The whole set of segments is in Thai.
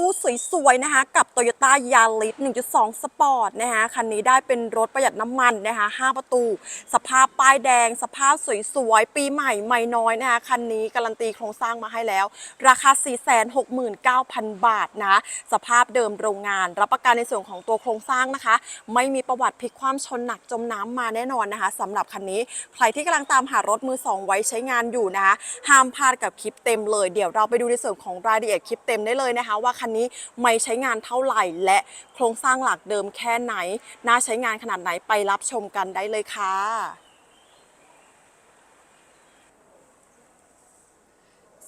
ตูสวยๆนะคะกับ Toyota Yaris 1.2 Sport นะคะคันนี้ได้เป็นรถประหยัดน้ำมันนะคะ5ประตู สภาพป้ายแดง สภาพสวยๆ ปีใหม่ไม่น้อยนะคะคันนี้การันตีโครงสร้างมาให้แล้ว ราคา 469,000 บาทนะสภาพเดิมโรงงาน รับประกันในส่วนของตัวโครงสร้างนะคะ ไม่มีประวัติพลิกคว่ำชนหนักจมน้ำมาแน่นอนนะคะสำหรับคันนี้ใครที่กำลังตามหารถมือสองไว้ใช้งานอยู่นะคะห้ามพลาดกับคลิปเต็มเลยเดี๋ยวเราไปดูในส่วนของรายละเอียดคลิปเต็มได้เลยนะคะว่าคันนี้ไม่ใช้งานเท่าไหร่ และโครงสร้างหลักเดิมแค่ไหน น่าใช้งานขนาดไหนไปรับชมกันได้เลยค่ะ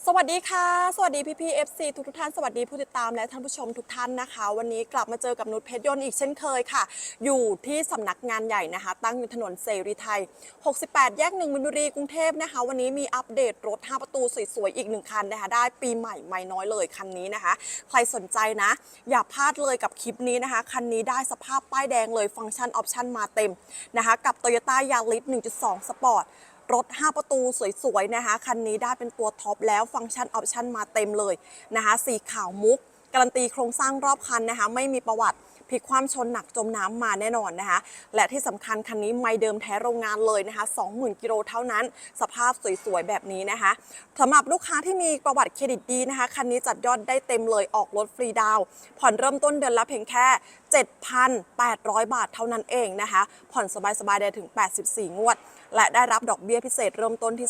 สวัสดีค่ะ สวัสดีพี่พีเอฟซีทุกทุกท่าน สวัสดีผู้ติดตามและท่านผู้ชมทุกท่านนะคะ วันนี้กลับมาเจอกับนุชเพชรยนต์อีกเช่นเคยค่ะ อยู่ที่สำนักงานใหญ่นะคะ ตั้งอยู่ถนนเสรีไทย 68 แยกหนึ่งมินบุรีกรุงเทพนะคะ วันนี้มีอัปเดตรถ 5 ประตูสวยๆ อีกหนึ่งคันนะคะ ได้ปีใหม่ไม่น้อยเลยคันนี้นะคะ ใครสนใจนะ อย่าพลาดเลยกับคลิปนี้นะคะ คันนี้ได้สภาพป้ายแดงเลยฟังก์ชันออปชันมาเต็มนะคะ กับ Toyota Yaris 1.2 Sport รถ 5 ประตูสวยๆนะคะ คันนี้ได้เป็นตัวท็อปแล้วฟังก์ชันออปชันมาเต็มเลยนะคะ สีขาวมุก การันตีโครงสร้างรอบคันนะคะ ไม่มีประวัติพลิกความชนหนักจมน้ำมาแน่นอนนะคะ และที่สำคัญคันนี้ไม่เดิมแท้โรงงานเลยนะคะ 20,000 กิโลเท่านั้น สภาพสวยๆ แบบนี้นะคะสำหรับลูกค้าที่มีประวัติเครดิตดีนะคะ คันนี้จัดยอดได้เต็มเลยออกรถฟรีดาวผ่อนเริ่มต้นเดือนละเพียงแค่ 7,800 บาทเท่านั้นเองนะคะ ผ่อนสบายๆได้ถึง 84 งวด และได้รับดอกเบี้ยพิเศษเริ่มต้นที่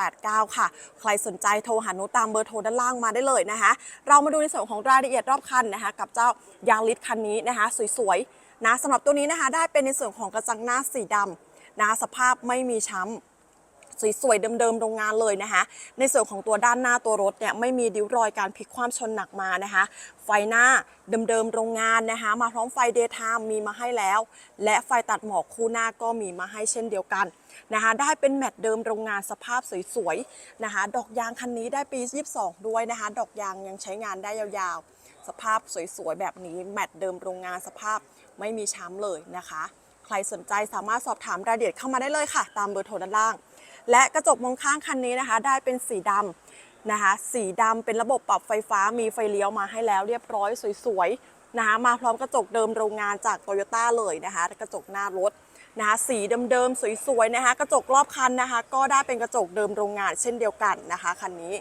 2.89 ค่ะ ใครสนใจโทรหานุตตามเบอร์โทรด้านล่างมาได้เลยนะคะ เรามาดูในส่วนของรายละเอียดรอบคันนะคะ กับเจ้ายาริสคันนี้นะคะ สวยๆนะสำหรับตัวนี้นะคะได้เป็นในส่วนของกระจังหน้าสีดำนะคะสภาพไม่มีช้ำ สวยๆเดิมๆโรงงานเลยนะคะ ในส่วนของตัวด้านหน้าตัวรถเนี่ยไม่มีดิ้วรอยการพลิกความชนหนักมานะคะ ไฟหน้าเดิมๆโรงงานนะคะ มาพร้อมไฟเดย์ไทม์มีมาให้แล้ว และไฟตัดหมอกคู่หน้าก็มีมาให้เช่นเดียวกันนะคะได้เป็นแมตต์เดิมโรงงานสภาพสวยๆนะคะ ดอกยางคันนี้ได้ปี 22 ด้วยนะคะ ดอกยางยังใช้งานได้ยาวๆ สภาพสวยๆ แบบนี้แมตต์เดิมโรงงานสภาพไม่มีช้ำเลยนะคะ ใครสนใจสามารถสอบถามรายละเอียดเข้ามาได้เลยค่ะ ตามเบอร์โทรด้านล่าง และกระจกมองข้างคันนี้นะคะ ได้เป็นสีดำนะคะ สีดำเป็นระบบปรับไฟฟ้ามีไฟเลี้ยวมาให้แล้วเรียบร้อยสวยๆนะคะมาพร้อมกระจกเดิมโรงงานจากโตโยต้าเลยนะคะ กระจกหน้ารถนะคะสีเดิมๆสวยๆนะคะกระจกรอบคันนะคะ ก็ได้เป็นกระจกเดิมโรงงานเช่นเดียวกันนะคะคันนี้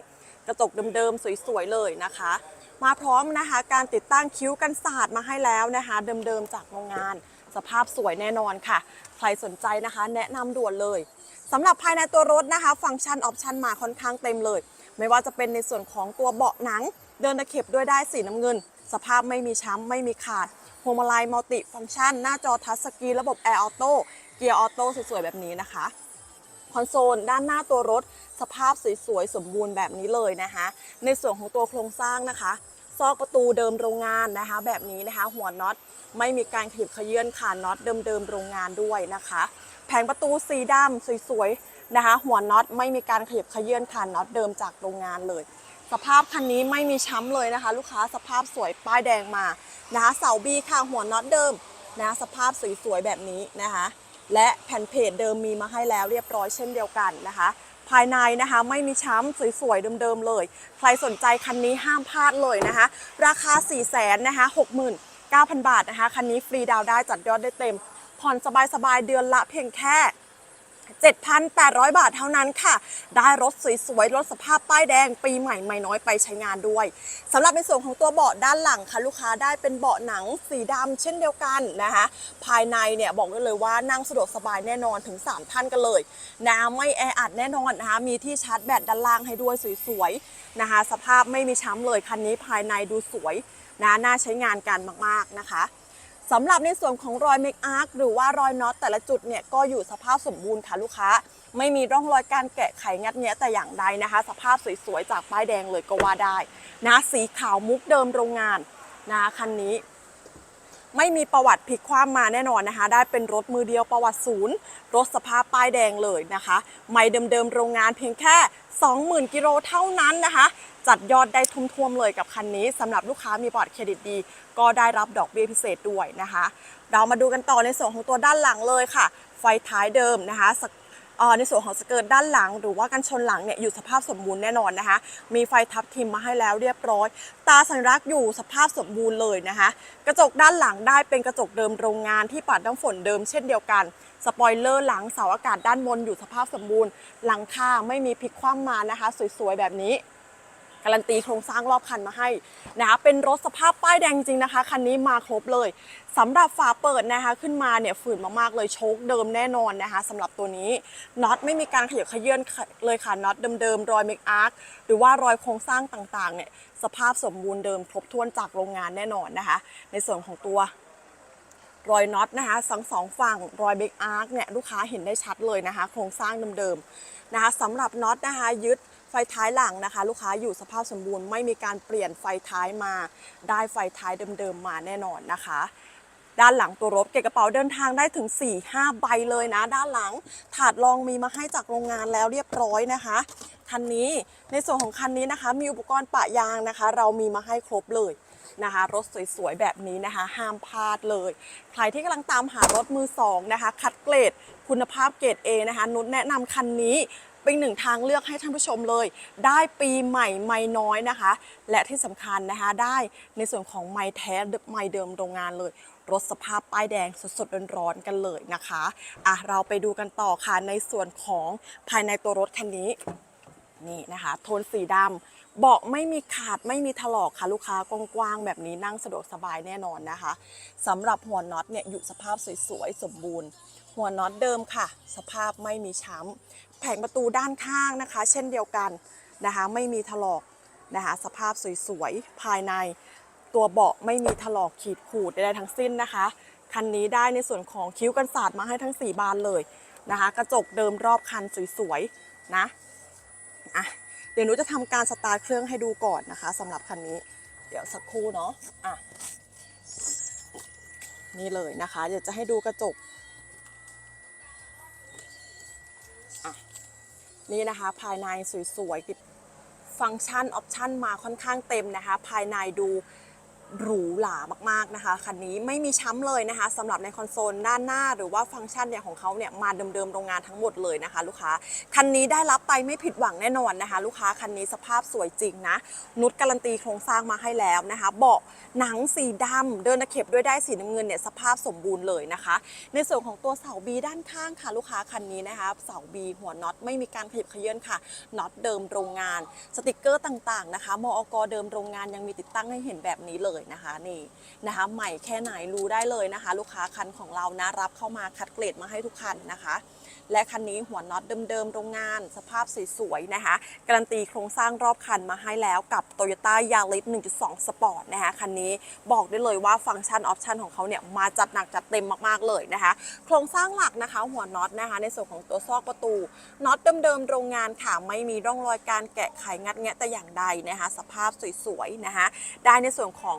กระจกเดิมๆสวยๆเลยนะคะ มาพร้อมนะคะการติดตั้งคิ้วกันสาดมาให้แล้วนะคะ เดิมๆจากโรงงาน สภาพสวยแน่นอนค่ะ ใครสนใจนะคะ แนะนำด่วนเลย สำหรับภายในตัวรถนะคะ ฟังก์ชันออปชันมาค่อนข้างเต็มเลย ไม่ว่าจะเป็นในส่วนของตัวเบาะหนัง เดินตะเข็บด้วยได้สีน้ำเงิน สภาพไม่มีช้ำไม่มีขาดพวงมาลัยมัลติฟังก์ชัน หน้าจอทัชสกรีนระบบแอร์ออโต้เกียร์ออโต้สวยๆแบบนี้นะคะคอนโซลด้านหน้าตัวรถ สภาพสวยๆสมบูรณ์แบบนี้เลยนะคะ ในส่วนของตัวโครงสร้างนะคะซอกประตูเดิมโรงงานนะคะ แบบนี้นะคะ หัวน็อตไม่มีการขยิบขยื่นขาน็อตเดิมๆโรงงานด้วยนะคะ แผงประตูสีดำสวยๆนะคะ หัวน็อตไม่มีการขยิบขยื่นขาน็อตเดิมจากโรงงานเลย สภาพคันนี้ไม่มีช้ำเลยนะคะ ลูกค้าสภาพสวยป้ายแดงมานะคะเสาบีค่ะหัวน็อตเดิมนะสภาพสวยๆแบบนี้นะคะ และแผ่นเพจเดิมมีมาให้แล้วเรียบร้อยเช่นเดียวกันนะคะภายในนะคะไม่มีช้ำสวยๆเดิมๆเลย ใครสนใจคันนี้ห้ามพลาดเลยนะคะ ราคา 4 0 0 0 0นนะคะ 69,000 บาทนะคะ คันนี้ฟรีดาวได้จัดยอดได้เต็ม ผ่อนสบายๆเดือนละเพียงแค่ 7,800 บาทเท่านั้นค่ะ ได้รถสวยๆ รถสภาพป้ายแดงปีใหม่ไม่น้อยไปใช้งานด้วยสำหรับในส่วนของตัวเบาะด้านหลังค่ะลูกค้าได้เป็นเบาะหนังสีดำเช่นเดียวกันนะคะ ภายในเนี่ยบอกได้เลยว่านั่งสะดวกสบายแน่นอนถึง 3 ท่านกันเลยนะไม่แออัดแน่นอนนะคะมีที่ชาร์จแบตด้านล่างให้ด้วยสวยๆนะคะ สภาพไม่มีช้ำเลยคันนี้ภายในดูสวยนะน่าใช้งานกันมากๆนะคะ สำหรับในส่วนของรอยเมคอาร์คหรือว่ารอยน็อตแต่ละจุดเนี่ยก็อยู่สภาพสมบูรณ์ค่ะลูกค้า ไม่มีร่องรอยการแกะไขงัดแงะแต่อย่างใดนะคะ สภาพสวยๆจากป้ายแดงเลยก็ว่าได้ นะสีขาวมุกเดิมโรงงานนะคะคันนี้ ไม่มีประวัติผิดความมาแน่นอนนะคะ ได้เป็นรถมือเดียวประวัติศูนย์ รถสภาพป้ายแดงเลยนะคะ ไม่เดิมๆโรงงานเพียงแค่ 20,000 กิโลเท่านั้นนะคะ จัดยอดได้ทุ่มๆเลยกับคันนี้สำหรับลูกค้ามีประวัติเครดิตดี ก็ได้รับดอกเบี้ยพิเศษด้วยนะคะ เรามาดูกันต่อในส่วนของตัวด้านหลังเลยค่ะ ไฟท้ายเดิมนะคะ ในส่วนของสเกิร์ตด้านหลัง หรือว่ากันชนหลังเนี่ยอยู่สภาพสมบูรณ์แน่นอนนะคะ มีไฟทับทิมมาให้แล้วเรียบร้อย ตาสัญลักษณ์อยู่สภาพสมบูรณ์เลยนะคะ กระจกด้านหลังได้เป็นกระจกเดิมโรงงานที่ปัดน้ำฝนเดิมเช่นเดียวกันสปอยเลอร์หลังเสาอากาศด้านบนอยู่สภาพสมบูรณ์ หลังคาไม่มีพลิกคว่ำมานะคะ สวยๆแบบนี้ การันตีโครงสร้างรอบคันมาให้นะคะเป็นรถสภาพป้ายแดงจริงนะคะ คันนี้มาครบเลยสำหรับฝาเปิดนะคะขึ้นมาเนี่ยฝืนมากๆเลยโชคเดิมแน่นอนนะคะสำหรับตัวนี้น็อตไม่มีการขยับขยื่นเลยค่ะน็อตเดิมๆรอยเมคอาร์คหรือว่ารอยโครงสร้างต่างๆเนี่ยสภาพสมบูรณ์เดิมครบถ้วนจากโรงงานแน่นอนนะคะ ในส่วนของตัวรอยน็อตนะคะทั้งสองฝั่งรอยเบรกอาร์คเนี่ยลูกค้าเห็นได้ชัดเลยนะคะ โครงสร้างเดิมๆนะคะสำหรับน็อตนะคะยึด ท้ายหลังนะคะ ลูกค้าอยู่สภาพสมบูรณ์ไม่มีการเปลี่ยนไฟท้ายมา ได้ไฟท้ายเดิมๆมาแน่นอนนะคะ ด้านหลังตัวรถเก็บกระเป๋าเดินทางได้ถึง 4-5 ใบเลยนะ ด้านหลังถาดรองมีมาให้จากโรงงานแล้วเรียบร้อยนะคะคันนี้ในส่วนของคันนี้นะคะ มีอุปกรณ์ปะยางนะคะ เรามีมาให้ครบเลยนะคะรถสวยๆ แบบนี้นะคะ ห้ามพลาดเลย ใครที่กำลังตามหารถมือสองนะคะ คัดเกรดคุณภาพเกรด A นะคะ นุชแนะนำคันนี้ เป็นหนึ่งทางเลือกให้ท่านผู้ชมเลย ได้ปีใหม่ไม่น้อยนะคะ และที่สำคัญนะคะได้ในส่วนของไม้แท้ไม้เดิมโรงงานเลยรถสภาพป้ายแดงสดๆร้อนๆกันเลยนะคะอะเราไปดูกันต่อค่ะในส่วนของภายในตัวรถคันนี้นี่นะคะ โทนสีดำเบาะไม่มีขาดไม่มีถลอกค่ะลูกค้ากว้างๆแบบนี้นั่งสะดวกสบายแน่นอนนะคะสำหรับหัวน็อตเนี่ยอยู่สภาพสวยๆ สมบูรณ์ หัวน็อตเดิมค่ะ สภาพไม่มีช้ำแผงประตูด้านข้างนะคะ เช่นเดียวกันนะคะ ไม่มีถลอกนะคะ สภาพสวยๆ ภายในตัวเบาะไม่มีถลอกขีดขูดใดๆทั้งสิ้นนะคะ คันนี้ได้ในส่วนของคิ้วกันศาสตร์มาให้ทั้ง 4 บานเลยนะคะ กระจกเดิมรอบคันสวยๆนะอะเดี๋ยวหนูจะทำการสตาร์ทเครื่องให้ดูก่อนนะคะสำหรับคันนี้ เดี๋ยวสักครู่เนาะอะนี่เลยนะคะ เดี๋ยวจะให้ดูกระจก นี่นะคะ ภายในสวยๆติดฟังก์ชันออปชันมาค่อนข้างเต็มนะคะ ภายในดู หรูหรามากๆนะคะคันนี้ไม่มีช้ำเลยนะคะสำหรับในคอนโซลด้านหน้าหรือว่าฟังก์ชันเนี่ยของเขาเนี่ยมาเดิมๆโรงงานทั้งหมดเลยนะคะ ลูกค้าคันนี้ได้รับไปไม่ผิดหวังแน่นอนนะคะ ลูกค้าคันนี้สภาพสวยจริงนะนุชการันตีโครงสร้างมาให้แล้วนะคะเบาะหนังสีดำเดินตะเข็บด้วยได้สีน้ำเงินเนี่ยสภาพสมบูรณ์เลยนะคะ ในส่วนของตัวเสาบีด้านข้างค่ะลูกค้าคันนี้นะคะเสาบีหัวน็อตไม่มีการขยับเขยื้อนค่ะน็อตเดิมโรงงาน สติกเกอร์ต่างๆนะคะมอกเดิมโรงงานยังมีติดตั้งให้เห็นแบบนี้เลยนะคะนี่นะคะ ใหม่แค่ไหนรู้ได้เลยนะคะ ลูกค้าคันของเรานะรับเข้ามาคัดเกรดมาให้ทุกคันนะคะ และคันนี้หัวน็อตเดิมๆโรงงาน สภาพสวยๆนะคะ การันตีโครงสร้างรอบคันมาให้แล้วกับ Toyota Yaris 1.2 Sport นะคะคันนี้บอกได้เลยว่าฟังก์ชันออปชันของเขาเนี่ยมาจัดหนักจัดเต็มมากๆเลยนะคะ โครงสร้างหลักนะคะหัวน็อตนะคะ ในส่วนของตัวซอกประตูน็อตเดิมๆโรงงานค่ะไม่มีร่องรอยการแกะไขงัดแงะแต่อย่างใดนะคะ สภาพสวยๆนะคะ ได้ในส่วนของ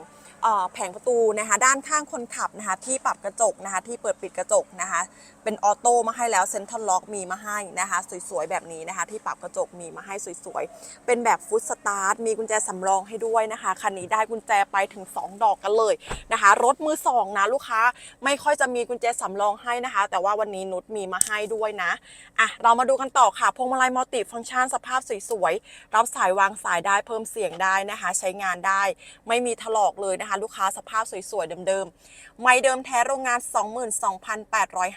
แผงประตูนะคะด้านข้างคนขับนะคะที่ปรับกระจกนะคะที่เปิดปิดกระจกนะคะเป็นออโต้มาให้แล้วเซ็นทรัลล็อกมีมาให้นะคะสวยๆแบบนี้นะคะที่ปรับกระจกมีมาให้สวยๆเป็นแบบฟุตสตาร์ทมีกุญแจสำรองให้ด้วยนะคะคันนี้ได้กุญแจไปถึง 2 ดอกกันเลยนะคะรถมือสองนะลูกค้าไม่ค่อยจะมีกุญแจสำรองให้นะคะ แต่ว่าวันนี้นุชมีมาให้ด้วยนะอะเรามาดูกันต่อค่ะพวงมาลัยมัลติฟังก์ชันสภาพสวยๆรับสายวางสายได้เพิ่มเสียงได้นะคะ ใช้งานได้ไม่มีถลอกเลยนะคะลูกค้าสภาพสวยๆ เดิมๆ ไม้เดิมแท้โรงงาน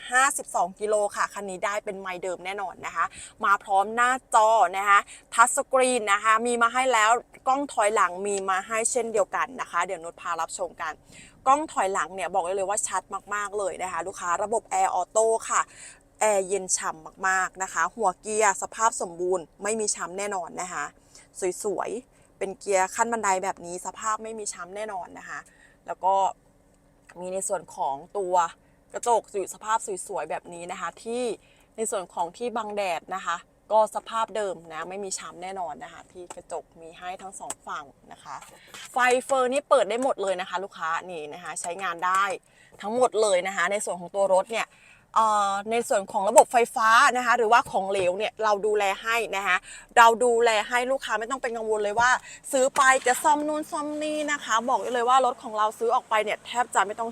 22,852 กิโลค่ะ คันนี้ได้เป็นไม้เดิมแน่นอนนะคะ มาพร้อมหน้าจอนะคะ ทัชสกรีนนะคะ มีมาให้แล้วกล้องถอยหลังมีมาให้เช่นเดียวกันนะคะ เดี๋ยวนุชพารับชมกันกล้องถอยหลังเนี่ยบอกเลยว่าชัดมากๆเลยนะคะ ลูกค้าระบบแอร์ออโต้ค่ะแอร์เย็นฉ่ำมากๆนะคะ หัวเกียร์สภาพสมบูรณ์ไม่มีช้ำแน่นอนนะคะ สวยๆ เป็นเกียร์ขั้นบันไดแบบนี้สภาพไม่มีช้ำแน่นอนนะคะ แล้วก็มีในส่วนของตัวกระจกอยู่สภาพสวยๆแบบนี้นะคะ ที่ในส่วนของที่บังแดดนะคะ ก็สภาพเดิมนะไม่มีช้ำแน่นอนนะคะ ที่กระจกมีให้ทั้งสองฝั่งนะคะ ไฟเฟอร์นี่เปิดได้หมดเลยนะคะ ลูกค้านี่นะคะ ใช้งานได้ทั้งหมดเลยนะคะ ในส่วนของตัวรถเนี่ย ในส่วนของระบบไฟฟ้านะคะหรือว่าของเหลวเนี่ยเราดูแลให้นะคะเราดูแลให้ลูกค้าไม่ต้องเป็นกังวลเลยว่า ซื้อไปจะซ่อมนู่นซ่อมนี่นะคะ บอกได้เลยว่ารถของเราซื้อออกไปเนี่ยแทบจะไม่ต้อง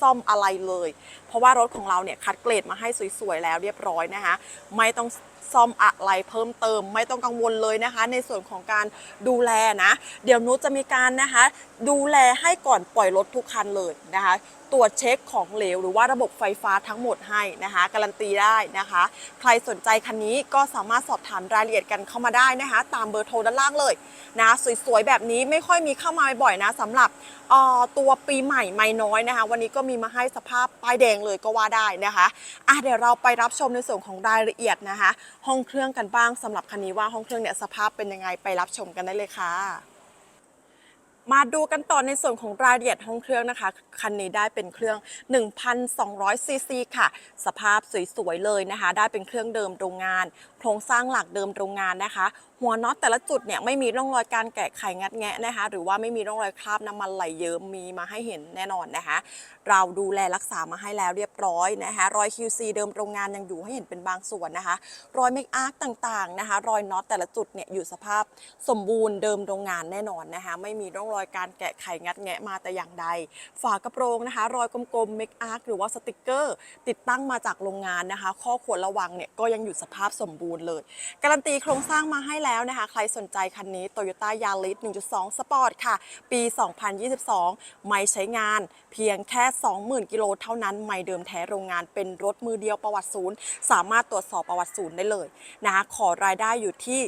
ซ่อมอะไรเลย เพราะว่ารถของเราเนี่ยคัดเกรดมาให้สวยๆแล้วเรียบร้อยนะคะไม่ต้องซ่อมอะไรเพิ่มเติมไม่ต้องกังวลเลยนะคะ ในส่วนของการดูแลนะ เดี๋ยวนุชจะมีการนะคะ ดูแลให้ก่อนปล่อยรถทุกคันเลยนะคะ ตรวจเช็คของเหลว หรือว่าระบบไฟฟ้าทั้งหมดให้นะคะ การันตีได้นะคะ ใครสนใจคันนี้ก็สามารถสอบถามรายละเอียดกันเข้ามาได้นะคะ ตามเบอร์โทรด้านล่างเลยนะสวยๆแบบนี้ไม่ค่อยมีเข้ามาบ่อยนะสำหรับเอ่อตัวปีใหม่ไม่น้อยนะคะ วันนี้ก็มีมาให้สภาพป้ายแดงเลยก็ว่าได้นะคะอะเดี๋ยวเราไปรับชมในส่วนของรายละเอียดนะคะ ห้องเครื่องกันบ้างสำหรับคันนี้ว่าห้องเครื่องเนี่ยสภาพเป็นยังไงไปรับชมกันได้เลยค่ะ มาดูกันต่อในส่วนของรายละเอียดห้องเครื่องนะคะ คันนี้ได้เป็นเครื่อง 1,200ซีซีค่ะ สภาพสวยๆเลยนะคะ ได้เป็นเครื่องเดิมโรงงาน โครงสร้างหลักเดิมโรงงานนะคะ หัวน็อตแต่ละจุดเนี่ยไม่มีร่องรอยการแกะไขงัดแงะนะคะ หรือว่าไม่มีร่องรอยคราบน้ำมันไหลเยิ้มมีมาให้เห็นแน่นอนนะคะ เราดูแลรักษามาให้แล้วเรียบร้อยนะคะ รอย QC เดิมโรงงานยังอยู่ให้เห็นเป็นบางส่วนนะคะ รอยเมคอาร์คต่างๆนะคะ รอยน็อตแต่ละจุดเนี่ยอยู่สภาพสมบูรณ์เดิมโรงงานแน่นอนนะคะ ไม่มีร่องรอยการแกะไขงัดแงะมาแต่อย่างใด ฝากระโปรงนะคะ รอยกลมๆเมคอาร์คหรือว่าสติกเกอร์ ติดตั้งมาจากโรงงานนะคะ ข้อควรระวังเนี่ยก็ยังอยู่สภาพสมบูรณ์เลย การันตีโครงสร้างมาให้แล้วนะคะ ใครสนใจคันนี้ Toyota Yaris 1.2 Sport ค่ะ ปี 2022 ไม่ใช้งานเพียงแค่ 20,000 กิโลเท่านั้น ไม่เดิมแท้โรงงานเป็นรถมือเดียวประวัติศูนย์ สามารถตรวจสอบประวัติศูนย์ได้เลยนะคะขอรายได้อยู่ที่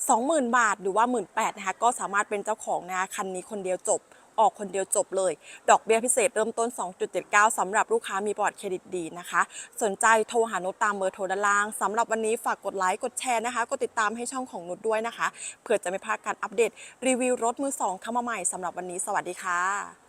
20,000 บาทหรือว่า 18,000นะคะก็สามารถเป็นเจ้าของนะคะคันนี้คนเดียวจบ ออกคนเดียวจบเลย ดอกเบี้ยพิเศษเริ่มต้น 2.79สำหรับลูกค้ามีประวัติเครดิตดีนะคะ สนใจโทรหานุชตามเบอร์โทรด้านล่างสำหรับวันนี้ฝากกดไลค์กดแชร์นะคะกดติดตามให้ช่องของนุชด้วยนะคะ เพื่อจะไม่พลาดการอัปเดตรีวิวรถมือสองเข้ามาใหม่สำหรับวันนี้สวัสดีค่ะ